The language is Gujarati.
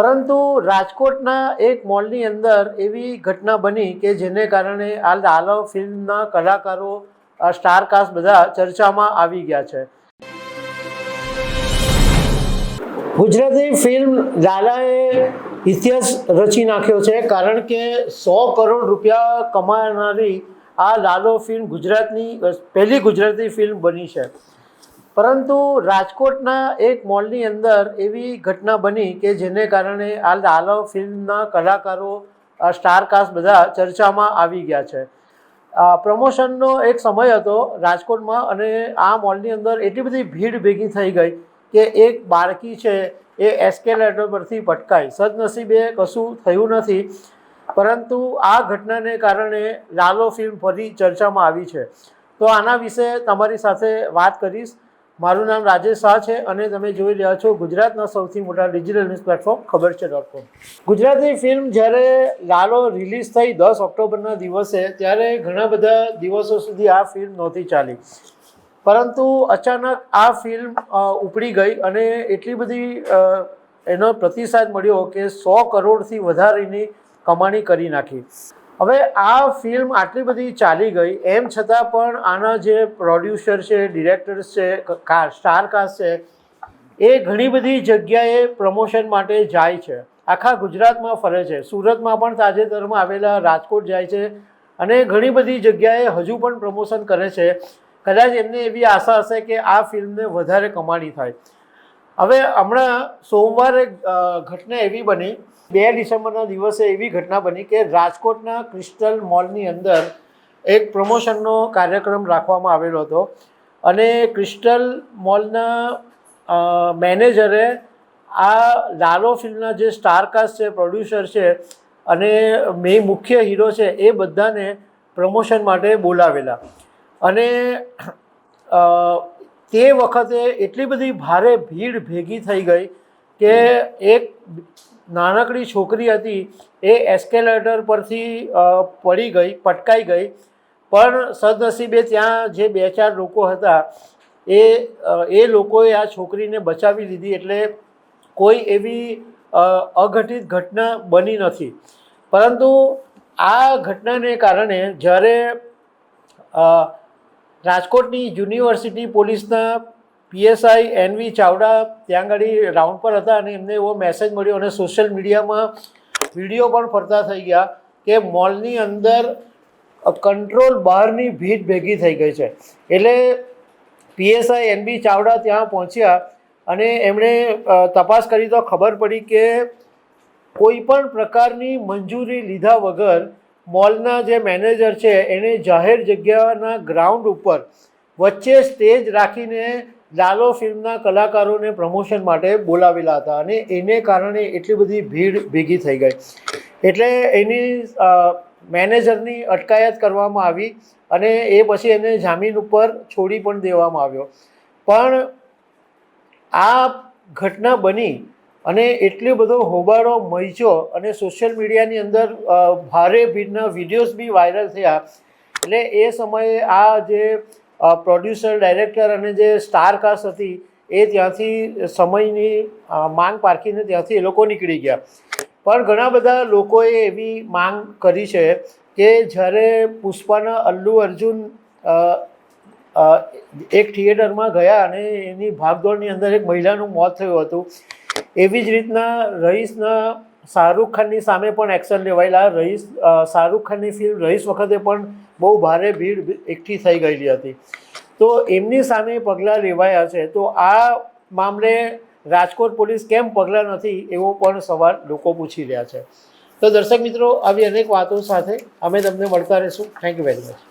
પરંતુ રાજકોટના એક મોલની અંદર એવી ઘટના બની કે જેને કારણે આ લાલો ફિલ્મના કલાકારો આ સ્ટાર બધા ચર્ચામાં આવી ગયા છે. ગુજરાતી ફિલ્મ લાલાએ ઇતિહાસ રચી નાખ્યો છે કારણ કે સો કરોડ રૂપિયા કમાનારી આ લાલો ફિલ્મ ગુજરાતની પહેલી ગુજરાતી ફિલ્મ બની છે. પરંતુ રાજકોટના એક મોલની અંદર એવી ઘટના બની કે જેને કારણે આ લાલો ફિલ્મના કલાકારો સ્ટાર કાસ્ટ બધા ચર્ચામાં આવી ગયા છે. પ્રમોશનનો એક સમય હતો રાજકોટમાં અને આ મોલની અંદર એટલી બધી ભીડ ભેગી થઈ ગઈ કે એક બાળકી છે એ એસ્કેલેટર પરથી પટકાઈ સદનસીબે કશું થયું નથી, પરંતુ આ ઘટનાને કારણે લાલો ફિલ્મ ફરી ચર્ચામાં આવી છે. તો આના વિશે તમારી સાથે વાત કરીશ. મારું નામ રાજેશ શાહ છે અને તમે જોઈ રહ્યા છો ગુજરાતના સૌથી મોટા ડિજિટલ ન્યૂઝ પ્લેટફોર્મ ખબર છે ડોટ કોમ ગુજરાતી ફિલ્મ જ્યારે લાલો રિલીઝ થઈ દસ ઓક્ટોબરના દિવસે, ત્યારે ઘણા બધા દિવસો સુધી આ ફિલ્મ નહોતી ચાલી. પરંતુ અચાનક આ ફિલ્મ ઉપડી ગઈ અને એટલી બધી એનો પ્રતિસાદ મળ્યો કે સો કરોડથી વધારેની કમાણી કરી નાખી. હવે આ ફિલ્મ આટલી બધી ચાલી ગઈ, એમ છતાં પણ આના જે પ્રોડ્યુસર છે ડિરેક્ટર્સ છે સ્ટાર કાસ્ટ છે, એ ઘણી બધી જગ્યાએ પ્રમોશન માટે જાય છે. આખા ગુજરાતમાં ફરે છે. સુરતમાં પણ તાજેતરમાં આવેલા રાજકોટ જાય છે અને ઘણી બધી જગ્યાએ હજુ પણ પ્રમોશન કરે છે. કદાચ એમને એવી આશા હશે કે આ ફિલ્મને વધારે કમાણી થાય. હવે હમણાં સોમવારે ઘટના એવી બની, બે ડિસેમ્બરના દિવસે એવી ઘટના બની કે રાજકોટના ક્રિસ્ટલ મોલની અંદર એક પ્રમોશનનો કાર્યક્રમ રાખવામાં આવેલો હતો અને ક્રિસ્ટલ મોલના મેનેજરે આ લાલો ફિલ્મના જે સ્ટારકાસ્ટ છે, પ્રોડ્યુસર છે અને મેં મુખ્ય હીરો છે, એ બધાને પ્રમોશન માટે બોલાવેલા. અને તે વખતે એટલી બધી ભારે ભીડ ભેગી થઈ ગઈ કે એક નાનકડી છોકરી હતી, એ એસ્કેલેટર પરથી પડી ગઈ, પટકાઈ ગઈ. પણ સદનસીબે ત્યાં જે બે ચાર લોકો હતા, એ એ લોકોએ આ છોકરીને બચાવી લીધી એટલે કોઈ એવી અઘટિત ઘટના બની નથી. પરંતુ આ ઘટનાને કારણે જ્યારે રાજકોટની યુનિવર્સિટી પોલીસના પીએસઆઈ એનવી ચાવડા ત્યાં આગળ રાઉન્ડ પર હતા અને એમને એવો મેસેજ મળ્યો અને સોશિયલ મીડિયામાં વીડિયો પણ ફરતા થઈ ગયા કે મોલની અંદર કંટ્રોલ બહારની ભીડ ભેગી થઈ ગઈ છે. એટલે પીએસઆઈ એનબી ચાવડા ત્યાં પહોંચ્યા અને એમણે તપાસ કરી તો ખબર પડી કે કોઈ પણ પ્રકારની મંજૂરી લીધા વગર મોલના જે મેનેજર છે એણે જાહેર જગ્યાના ગ્રાઉન્ડ ઉપર વચ્ચે સ્ટેજ રાખીને લાલો ફિલ્મના કલાકારોને પ્રમોશન માટે બોલાવેલા હતા અને એને કારણે એટલી બધી ભીડ ભેગી થઈ ગઈ. એટલે એની મેનેજરની અટકાયત કરવામાં આવી અને એ પછી એને જામીન ઉપર છોડી પણ દેવામાં આવ્યો. પણ આ ઘટના બની અને એટલો બધો હોબાળો મચ્યો અને સોશિયલ મીડિયાની અંદર ભારે ભીડના વિડીયોઝ બી વાયરલ થયા. એટલે એ સમયે આ જે પ્રોડ્યુસર ડાયરેક્ટર અને જે સ્ટાર કાસ્ટ હતી, એ ત્યાંથી સમયની માંગ પારખીને ત્યાંથી એ લોકો નીકળી ગયા. પણ ઘણા બધા લોકોએ એવી માંગ કરી છે કે જ્યારે પુષ્પાના અલ્લુ અર્જુન એક થિયેટરમાં ગયા અને એની ભાગદોડની અંદર એક મહિલાનું મોત થયું હતું એવી જ રીતના રઈસના શાહરૂખ ખાનની સામે પણ એક્શન લેવાયેલા. રહીશ શાહરૂખ ખાનની ફિલ્મ રહીશ વખતે પણ બહુ ભારે ભીડ એકઠી થઈ ગયેલી હતી. તો એમની સામે પગલાં લેવાયા છે. તો આ મામલે રાજકોટ પોલીસ કેમ પગલાં નથી, એવો પણ સવાલ લોકો પૂછી રહ્યા છે. તો દર્શક મિત્રો, આવી અનેક વાતો સાથે અમે તમને મળતા રહીશું. Thank you very much